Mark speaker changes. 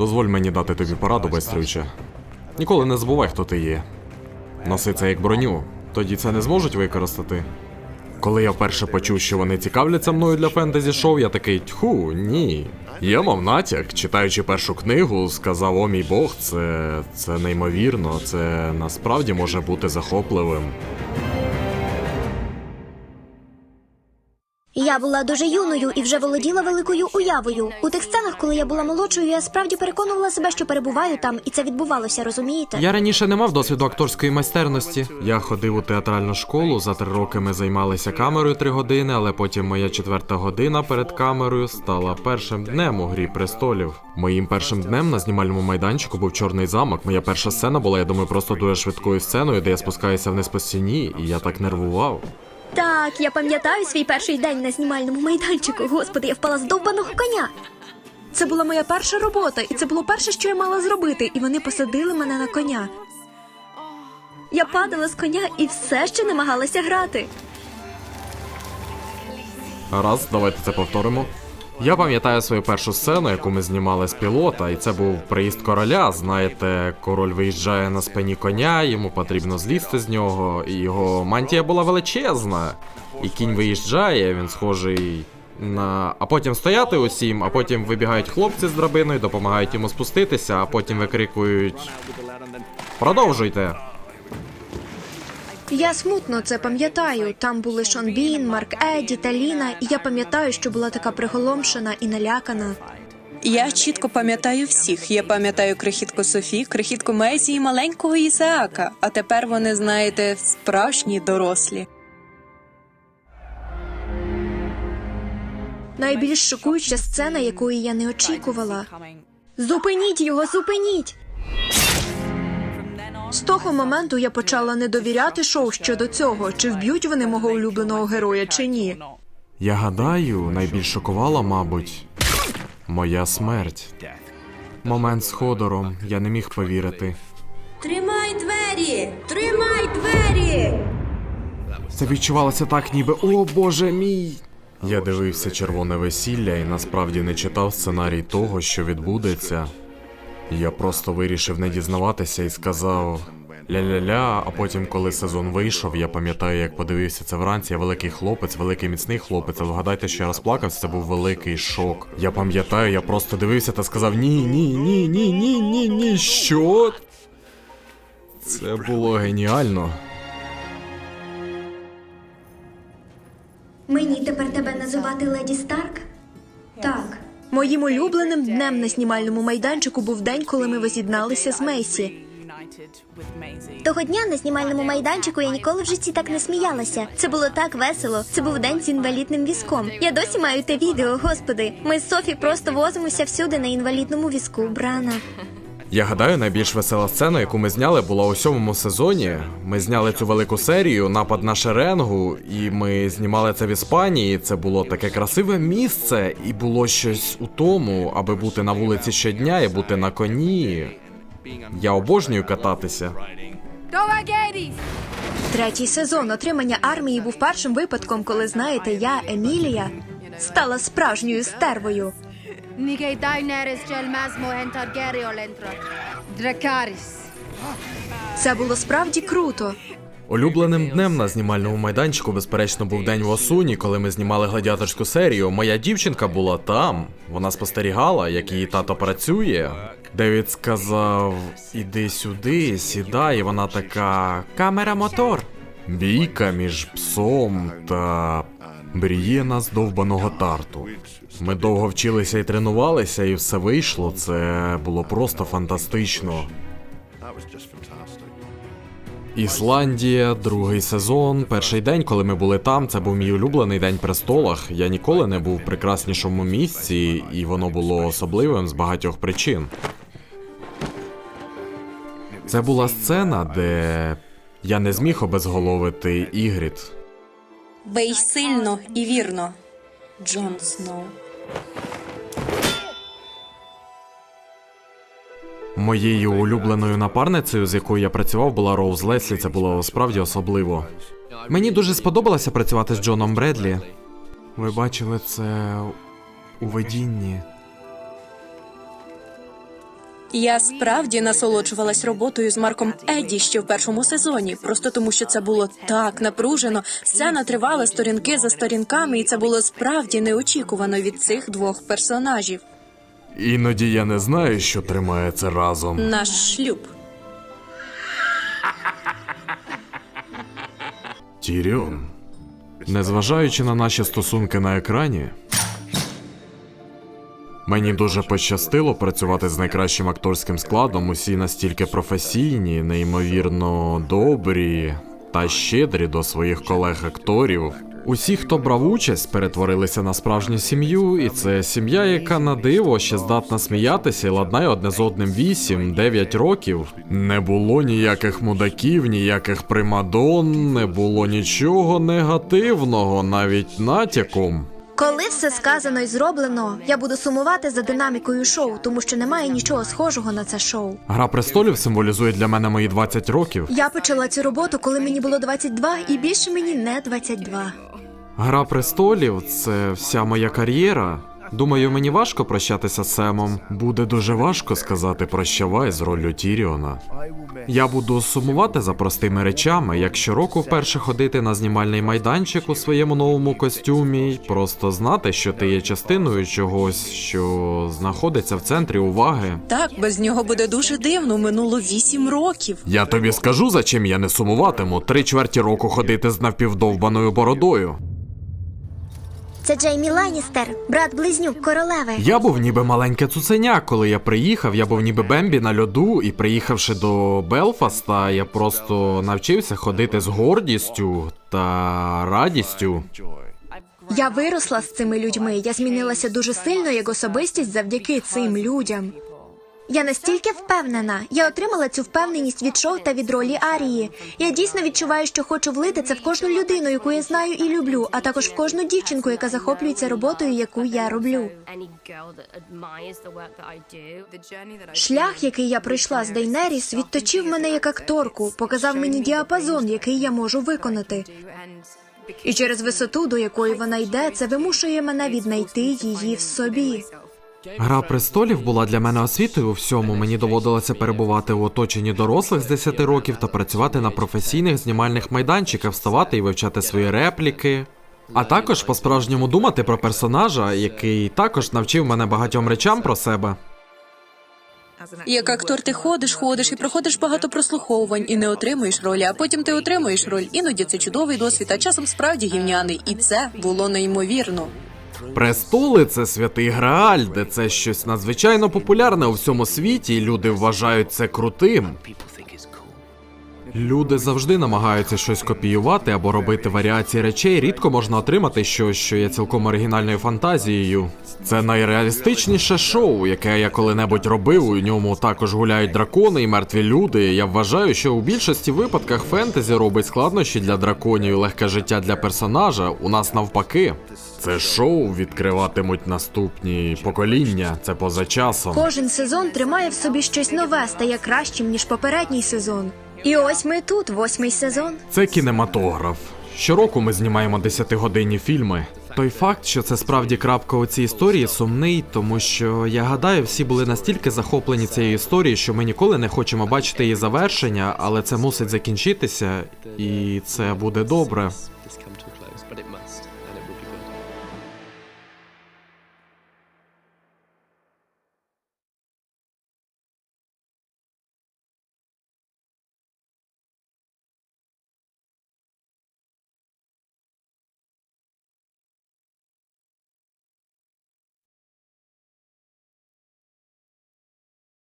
Speaker 1: Дозволь мені дати тобі пораду, байстрюче. Ніколи не забувай, хто ти є. Носи це як броню, тоді це не зможуть використати. Коли я вперше почув, що вони цікавляться мною для фентезі шоу, я такий тьху, ні. Я мав натяк, читаючи першу книгу, сказав: О мій Бог, це, це неймовірно, це насправді може бути захопливим.
Speaker 2: Я була дуже юною і вже володіла великою уявою. У тих сценах, коли я була молодшою, я справді переконувала себе, що перебуваю там, і це відбувалося, розумієте?
Speaker 1: Я раніше не мав досвіду акторської майстерності. Я ходив у театральну школу, за три роки ми займалися камерою три години, але потім моя четверта година перед камерою стала першим днем у грі престолів. Моїм першим днем на знімальному майданчику був чорний замок. Моя перша сцена була, я думаю, просто дуже швидкою сценою, де я спускаюся вниз по стіні, і я так нервував.
Speaker 2: Так, я пам'ятаю свій перший день на знімальному майданчику. Господи, я впала з довбаного коня.
Speaker 3: Це була моя перша робота, і це було перше, що я мала зробити, і вони посадили мене на коня.
Speaker 2: Я падала з коня і все ще намагалася грати.
Speaker 1: Раз, давайте це повторимо. Я пам'ятаю свою першу сцену, яку ми знімали з пілота, і це був приїзд короля. Знаєте, король виїжджає на спині коня, йому потрібно злізти з нього, і його мантія була величезна. І кінь виїжджає, він схожий на. А потім стояти усім, а потім вибігають хлопці з драбиною, допомагають йому спуститися, а потім викрикують. Продовжуйте.
Speaker 3: Я смутно це пам'ятаю. Там були Шон Бін, Марк Еді та Ліна, і я пам'ятаю, що була така приголомшена і налякана.
Speaker 4: Я чітко пам'ятаю всіх. Я пам'ятаю крихітку Софі, крихітку Мейсі і маленького Ісаака. А тепер вони, знаєте, справжні дорослі.
Speaker 3: Найбільш шокуюча сцена, якої я не очікувала. Зупиніть його, зупиніть! З того моменту я почала не довіряти шоу щодо цього, чи вб'ють вони мого улюбленого героя чи ні.
Speaker 1: Я гадаю, найбільш шокувала, мабуть, моя смерть. Момент з Ходором, я не міг повірити.
Speaker 2: Тримай двері! Тримай двері!
Speaker 1: Це відчувалося так, ніби о боже мій. Я дивився червоне весілля і насправді не читав сценарій того, що відбудеться. Я просто вирішив не дізнаватися і сказав ля-ля-ля. А потім, коли сезон вийшов, я пам'ятаю, як подивився це вранці. Я великий хлопець, великий міцний хлопець. Але вгадайте, що я розплакався, це був великий шок. Я пам'ятаю, я просто дивився та сказав: ні, ні, ні, ні, ні, ні, ні, що? Це було геніально.
Speaker 2: Мені тепер тебе називати леді Старк?
Speaker 3: Моїм улюбленим днем на знімальному майданчику був день, коли ми воз'єдналися з Мейсі.
Speaker 2: Того дня на знімальному майданчику я ніколи в житті так не сміялася. Це було так весело. Це був день з інвалідним візком. Я досі маю те відео, господи. Ми з Софі просто возимося всюди на інвалідному візку. Брана.
Speaker 1: Я гадаю, найбільш весела сцена, яку ми зняли, була у сьомому сезоні. Ми зняли цю велику серію Напад на шеренгу, і ми знімали це в Іспанії. Це було таке красиве місце, і було щось у тому, аби бути на вулиці щодня і бути на коні. Я обожнюю кататися.
Speaker 3: Третій сезон отримання армії був першим випадком, коли знаєте, я, Емілія, стала справжньою стервою.
Speaker 5: Nigei Daenerys gel mesmo entar Geriol. Dracarys.
Speaker 3: Це було справді круто.
Speaker 1: Улюбленим днем на знімальному майданчику, безперечно, був день в Осуні, коли ми знімали гладіаторську серію. Моя дівчинка була там. Вона спостерігала, як її тато працює. Девід сказав: іди сюди, сідай, і вона така. Камера мотор. Бійка між псом та Брієна з довбаного тарту. Ми довго вчилися і тренувалися, і все вийшло. Це було просто фантастично. Ісландія, другий сезон, перший день, коли ми були там, це був мій улюблений день престолах. Я ніколи не був в прекраснішому місці, і воно було особливим з багатьох причин. Це була сцена, де я не зміг обезголовити Ігріт.
Speaker 4: Бий сильно і вірно. Джон Сноу.
Speaker 1: Моєю улюбленою напарницею, з якою я працював, була Роуз Леслі. Це було справді особливо. Мені дуже сподобалося працювати з Джоном Бредлі. Ви бачили це у видінні.
Speaker 4: Я справді насолоджувалась роботою з Марком Едді ще в першому сезоні, просто тому що це було так напружено. Сцена тривала сторінки за сторінками, і це було справді неочікувано від цих двох персонажів.
Speaker 1: Іноді я не знаю, що тримає це разом.
Speaker 4: Наш шлюб.
Speaker 1: Тіріон. Незважаючи на наші стосунки на екрані, мені дуже пощастило працювати з найкращим акторським складом. Усі настільки професійні, неймовірно добрі та щедрі до своїх колег-акторів. Усі, хто брав участь, перетворилися на справжню сім'ю, і це сім'я, яка на диво ще здатна сміятися і ладнає одне з одним 8-9 років. Не було ніяких мудаків, ніяких примадон, не було нічого негативного, навіть натяком.
Speaker 3: Коли все сказано і зроблено, я буду сумувати за динамікою шоу, тому що немає нічого схожого на це шоу.
Speaker 1: Гра престолів символізує для мене мої 20 років.
Speaker 3: Я почала цю роботу, коли мені було 22, і більше мені не 22.
Speaker 1: Гра престолів це вся моя кар'єра. Думаю, мені важко прощатися з Семом. Буде дуже важко сказати прощавай з роллю Тіріона. Я буду сумувати за простими речами, як щороку вперше ходити на знімальний майданчик у своєму новому костюмі, просто знати, що ти є частиною чогось, що знаходиться в центрі уваги.
Speaker 4: Так, без нього буде дуже дивно. Минуло вісім років.
Speaker 1: Я тобі скажу, за чим я не сумуватиму. Три чверті року ходити з навпівдовбаною бородою.
Speaker 2: Це Джеймі Ланністер, брат близнюк королеви.
Speaker 1: Я був ніби маленьке цуценя, коли я приїхав. Я був ніби Бембі на льоду, і приїхавши до Белфаста, я просто навчився ходити з гордістю та радістю.
Speaker 3: Я виросла з цими людьми. Я змінилася дуже сильно як особистість завдяки цим людям.
Speaker 2: Я настільки впевнена. Я отримала цю впевненість від шоу та від ролі Арії. Я дійсно відчуваю, що хочу влити це в кожну людину, яку я знаю і люблю, а також в кожну дівчинку, яка захоплюється роботою, яку я роблю.
Speaker 3: Шлях, який я пройшла з Дейнеріс, відточив мене як акторку, показав мені діапазон, який я можу виконати. І через висоту, до якої вона йде, це вимушує мене віднайти її в собі.
Speaker 1: Гра престолів була для мене освітою у всьому. Мені доводилося перебувати у оточенні дорослих з 10 років та працювати на професійних знімальних майданчиках, вставати і вивчати свої репліки. А також по-справжньому думати про персонажа, який також навчив мене багатьом речам про себе.
Speaker 4: Як актор, ти ходиш, ходиш і проходиш багато прослуховувань і не отримуєш ролі, а потім ти отримуєш роль. Іноді це чудовий досвід, а часом справді гівняний, і це було неймовірно.
Speaker 1: Престоли це святий Грааль, де це щось надзвичайно популярне у всьому світі, і люди вважають це крутим. Люди завжди намагаються щось копіювати або робити варіації речей. Рідко можна отримати щось, що є цілком оригінальною фантазією. Це найреалістичніше шоу, яке я коли-небудь робив. У ньому також гуляють дракони і мертві люди. Я вважаю, що у більшості випадках фентезі робить складнощі для драконів, і легке життя для персонажа. У нас навпаки. Це шоу відкриватимуть наступні покоління. Це поза часом.
Speaker 3: Кожен сезон тримає в собі щось нове, стає кращим ніж попередній сезон. І ось ми тут, восьмий сезон.
Speaker 1: Це кінематограф. Щороку ми знімаємо 10-годинні фільми. Той факт, що це справді крапка у цій історії, сумний, тому що я гадаю, всі були настільки захоплені цією історією, що ми ніколи не хочемо бачити її завершення, але це мусить закінчитися, і це буде добре.